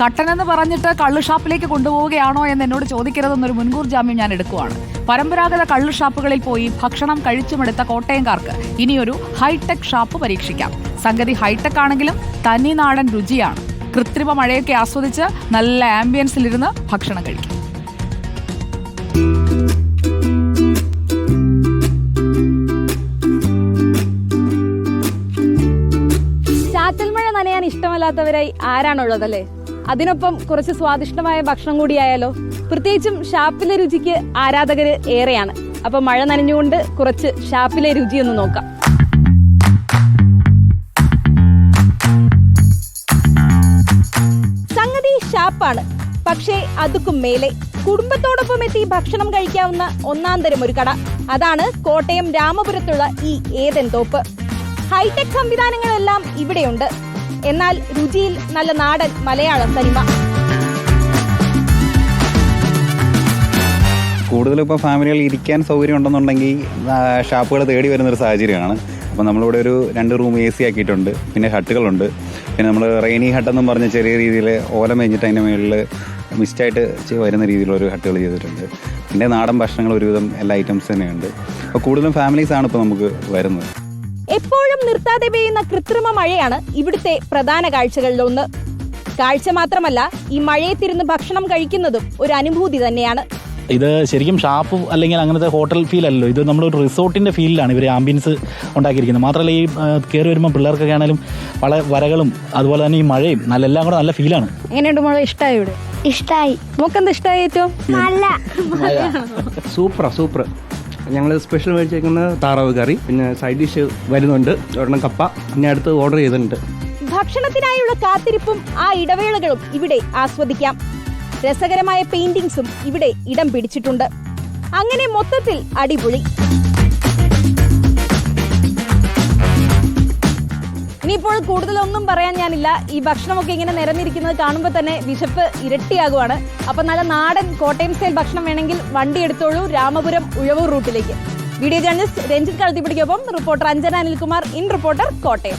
കട്ടനെന്ന് പറഞ്ഞിട്ട് കള്ളു ഷാപ്പിലേക്ക് കൊണ്ടുപോവുകയാണോ എന്ന് എന്നോട് ചോദിക്കരുതെന്നൊരു മുൻകൂർ ജാമ്യം ഞാൻ എടുക്കുവാണ്. പരമ്പരാഗത കള്ളു ഷാപ്പുകളിൽ പോയി ഭക്ഷണം കഴിച്ചുമെടുത്ത കോട്ടയംകാർക്ക് ഇനിയൊരു ഹൈടെക് ഷാപ്പ് പരീക്ഷിക്കാം. സംഗതി ഹൈടെക് ആണെങ്കിലും തനി നാടൻ രുചിയാണ്. കൃത്രിമ മഴയൊക്കെ ആസ്വദിച്ച് നല്ല ആംബിയൻസിലിരുന്ന് ഭക്ഷണം കഴിക്കും. ചാറ്റൽ നനയാൻ ഇഷ്ടമല്ലാത്തവരായി ആരാണുള്ളതല്ലേ? അതിനൊപ്പം കുറച്ച് സ്വാദിഷ്ടമായ ഭക്ഷണം കൂടിയായാലോ. പ്രത്യേകിച്ചും ഷാപ്പിലെ രുചിക്ക് ആരാധകർ ഏറെയാണ്. അപ്പൊ മഴ നനഞ്ഞുകൊണ്ട് കുറച്ച് ഷാപ്പിലെ രുചി ഒന്ന് നോക്കാം. സംഗതി ഷാപ്പാണ്. പക്ഷേ അതുക്കും മേലെ കുടുംബത്തോടൊപ്പം എത്തി ഭക്ഷണം കഴിക്കാവുന്ന ഒന്നാം തരം ഒരു കട. അതാണ് കോട്ടയം രാമപുരത്തുള്ള ഈ ഏതൻ തോപ്പ്. ഹൈടെക് സംവിധാനങ്ങളെല്ലാം ഇവിടെയുണ്ട്. എന്നാൽ രുചിയിൽ നല്ല നാടൻ മലയാളം തനിമ. കൂടുതലും ഇപ്പോൾ ഫാമിലികൾ ഇരിക്കാൻ സൗകര്യം ഉണ്ടെന്നുണ്ടെങ്കിൽ ഷാപ്പുകൾ തേടി വരുന്നൊരു സാഹചര്യമാണ്. അപ്പോൾ നമ്മളിവിടെ ഒരു രണ്ട് റൂം എ സി ആക്കിയിട്ടുണ്ട്. പിന്നെ ഹട്ടുകളുണ്ട്. പിന്നെ നമ്മൾ റെയിനി ഹട്ട് ഹട്ടെന്നും പറഞ്ഞ ചെറിയ രീതിയിൽ ഓല മേഞ്ഞിട്ട് അതിന്റെ മുകളിൽ മിസ്റ്റായിട്ട് വരുന്ന രീതിയിലുള്ള ഒരു ഹട്ടുകൾ ചെയ്തിട്ടുണ്ട്. പിന്നെ നാടൻ ഭക്ഷണങ്ങൾ ഒരുവിധം എല്ലാ ഐറ്റംസ് തന്നെയുണ്ട്. അപ്പോൾ കൂടുതലും ഫാമിലീസാണ് ഇപ്പോൾ നമുക്ക് വരുന്നത്. എപ്പോഴും നിർത്താതെ പെയ്യുന്ന കൃത്രിമ മഴയാണ് ഇവിടുത്തെ പ്രധാന കാഴ്ചകളിലൊന്ന്. കാഴ്ച മാത്രമല്ല ഈ മഴയത്തിരുന്ന് ഭക്ഷണം കഴിക്കുന്നതും ഒരു അനുഭൂതി തന്നെയാണ്. ഇത് ശരിക്കും ഷാപ്പ് അല്ലെങ്കിൽ അങ്ങനത്തെ ഹോട്ടൽ ഫീൽ അല്ലല്ലോ. ഇത് നമ്മൾ ഒരു റിസോർട്ടിന്റെ ഫീലിലാണ് ഇവർ ആംബിയൻസ് ഉണ്ടാക്കിയിരിക്കുന്നത്. മാത്രമല്ല ഈ കയറി വരുമ്പോൾ പിള്ളേർക്കൊക്കെ ആണെങ്കിലും പല വരകളും അതുപോലെ തന്നെ ഈ മഴയും നല്ല എല്ലാം കൂടെ നല്ല ഫീലാണ് എങ്ങനെയുണ്ട് മഴ ഇഷ്ടമായി ഇവിടെ? ഇഷ്ടായി. മോക്കെന്ത് ഇഷ്ടമായി ഏറ്റവും? നല്ല. സൂപ്പറാ സൂപ്പർ. ഞങ്ങൾ സ്പെഷ്യൽ മേടിച്ചേക്കുന്നത് താറാവ് കറി പിന്നെ സൈഡ് ഡിഷ് വരുന്നുണ്ട് ഒരെണ്ണം കപ്പ പിന്നെ അടുത്ത് ഓർഡർ ചെയ്തിട്ടുണ്ട്. ഭക്ഷണത്തിനായുള്ള കാത്തിരിപ്പും ആ ഇടവേളകളും ഇവിടെ ആസ്വദിക്കാം. രസകരമായ പെയിന്റിങ്സും ഇവിടെ ഇടം പിടിച്ചിട്ടുണ്ട്. അങ്ങനെ മൊത്തത്തിൽ അടിപൊളി. ഇനിയിപ്പോൾ കൂടുതലൊന്നും പറയാൻ ഞാനില്ല. ഈ ഭക്ഷണമൊക്കെ ഇങ്ങനെ നിരന്നിരിക്കുന്നത് കാണുമ്പോൾ തന്നെ വിശപ്പ് ഇരട്ടിയാകുവാണ്. അപ്പൊ നല്ല നാടൻ കോട്ടയം സ്റ്റൈൽ ഭക്ഷണം വേണമെങ്കിൽ വണ്ടി എടുത്തോളൂ രാമപുരം ഉഴവൂർ റൂട്ടിലേക്ക്. Video journalist Ranjith കളത്തിപ്പിടിക്കൊപ്പം reporter Anjana Anilkumar in reporter Kottayam.